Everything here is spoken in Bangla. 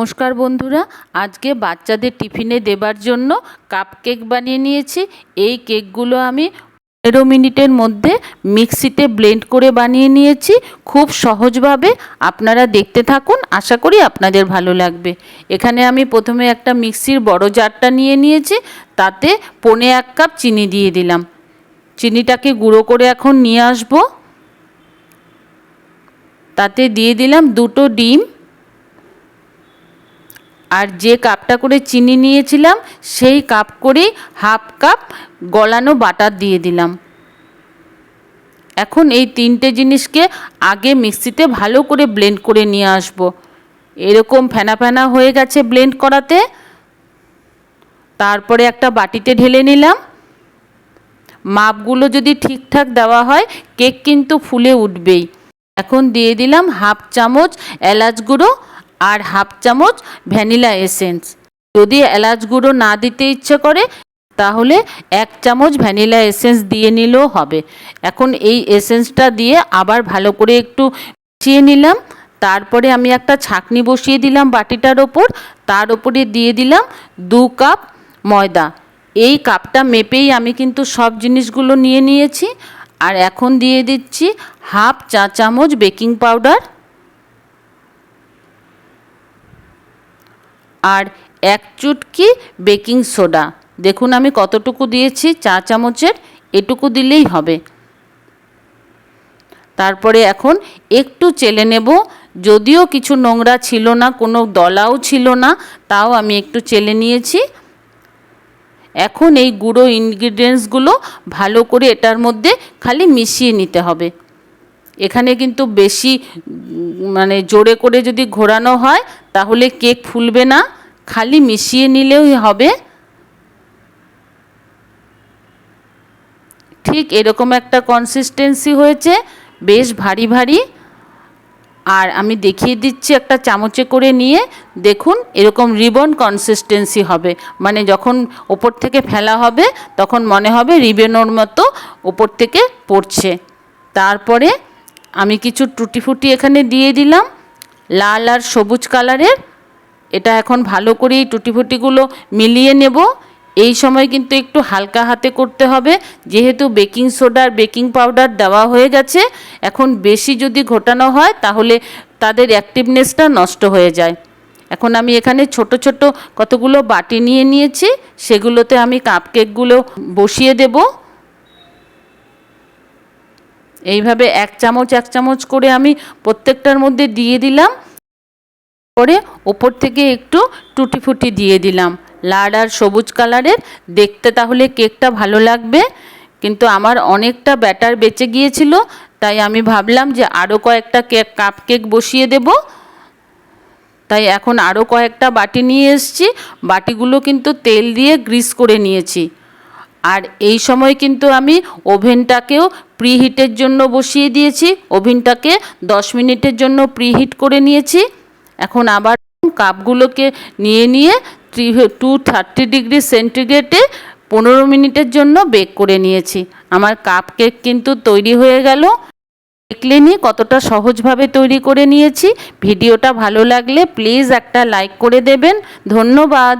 নমস্কার বন্ধুরা, আজকে বাচ্চাদের টিফিনে দেবার জন্য কাপ কেক বানিয়ে নিয়েছি। এই কেকগুলো আমি পনেরো মিনিটের মধ্যে মিক্সিতে ব্লেন্ড করে বানিয়ে নিয়েছি। খুব সহজভাবে আপনারা দেখতে থাকুন, আশা করি আপনাদের ভালো লাগবে। এখানে আমি প্রথমে একটা মিক্সির বড় জারটা নিয়ে নিয়েছি, তাতে পনে এক কাপ চিনি দিয়ে দিলাম। চিনিটাকে গুঁড়ো করে এখন নিয়ে আসব। তাতে দিয়ে দিলাম দুটো ডিম। আর যে কাপটা করে চিনি নিয়েছিলাম, সেই কাপ করেই হাফ কাপ গলানো বাটার দিয়ে দিলাম। এখন এই তিনটে জিনিসকে আগে মিক্সিতে ভালো করে ব্লেন্ড করে নিয়ে আসব। এরকম ফেনা ফেনা হয়ে গেছে ব্লেন্ড করাতে। তারপরে একটা বাটিতে ঢেলে নিলাম। মাপগুলো যদি ঠিকঠাক দেওয়া হয়, কেক কিন্তু ফুলে উঠবেই। এখন দিয়ে দিলাম হাফ চামচ এলাচ গুঁড়ো আর হাফ চামচ ভ্যানিলা এসেন্স। যদি এলাচ গুঁড়ো না দিতে ইচ্ছে করে, তাহলে এক চামচ ভ্যানিলা এসেন্স দিয়ে নিলেও হবে। এখন এই এসেন্সটা দিয়ে আবার ভালো করে একটু মিশিয়ে নিলাম। তারপরে আমি একটা ছাকনি বসিয়ে দিলাম বাটিটার ওপর। তার ওপরে দিয়ে দিলাম দু কাপ ময়দা। এই কাপটা মেপেই আমি কিন্তু সব জিনিসগুলো নিয়ে নিয়েছি। আর এখন দিয়ে দিচ্ছি হাফ চা চামচ বেকিং পাউডার। আর এক চুটকি বেকিং সোডা। দেখুন আমি কতটুকু দিয়েছি, চা চামচের, এটুকু দিলেই হবে। তারপরে এখন একটু চেলে নেব। যদিও কিছু নোংরা ছিল না, কোনো দলাও ছিল না, তাও আমি একটু চেলে নিয়েছি। এখন এই গুঁড়ো ইনগ্রিডিয়েন্টসগুলো ভালো করে এটার মধ্যে খালি মিশিয়ে নিতে হবে। এখানে কিন্তু বেশি মানে জোরে করে যদি ঘোরানো হয়, তাহলে কেক ফুলবে না, খালি মিশিয়ে নিলেও হবে। ঠিক এরকম একটা কনসিস্টেন্সি হয়েছে, বেশ ভারী ভারী। আর আমি দেখিয়ে দিচ্ছি একটা চামচে করে নিয়ে, দেখুন এরকম রিবন কনসিস্টেন্সি হবে। মানে যখন ওপর থেকে ফেলা হবে, তখন মনে হবে রিবেনোর মতো ওপর থেকে পড়ছে। তারপরে আমি কিছু টুটি ফুটি এখানে দিয়ে দিলাম। লাল আর সবুজ কালারের। এটা এখন ভালো করে এই টুটি ফুটিগুলো মিলিয়ে নেব। এই সময় কিন্তু একটু হালকা হাতে করতে হবে। যেহেতু বেকিং সোডা আর বেকিং পাউডার দেওয়া হয়ে গেছে, এখন বেশি যদি ঘটানো হয় তাহলে তাদের অ্যাক্টিভনেসটা নষ্ট হয়ে যায়। এখন আমি এখানে ছোট ছোট কতগুলো বাটি নিয়ে নিয়েছি, সেগুলোতে আমি কাপকেকগুলো বসিয়ে দেব। এইভাবে এক চামচ এক চামচ করে আমি প্রত্যেকটার মধ্যে দিয়ে দিলাম। পরে ওপর থেকে একটু টুটি ফুটি দিয়ে দিলাম। লাল আর সবুজ কালারের। দেখতে তাহলে কেকটা ভালো লাগবে। কিন্তু আমার অনেকটা ব্যাটার বেঁচে গিয়েছিল, তাই আমি ভাবলাম যে আরও কয়েকটা কেক, কাপ কেক বসিয়ে দেব। তাই এখন আরও কয়েকটা বাটি নিয়ে এসছি। বাটিগুলো কিন্তু তেল দিয়ে গ্রিস করে নিয়েছি। আর এই সময় কিন্তু আমি ওভেনটাকেও প্রিহিটের জন্য বসিয়ে দিয়েছি। ওভেনটাকে দশ মিনিটের জন্য প্রিহিট করে নিয়েছি। এখন আবার কাপগুলোকে নিয়ে নিয়ে টু থার্টি ডিগ্রি সেন্টিগ্রেডে পনেরো মিনিটের জন্য বেক করে নিয়েছি। আমার কাপ কেক কিন্তু তৈরি হয়ে গেল। দেখলেনি কতটা সহজভাবে তৈরি করে নিয়েছি। ভিডিওটা ভালো লাগলে প্লিজ একটা লাইক করে দেবেন। ধন্যবাদ।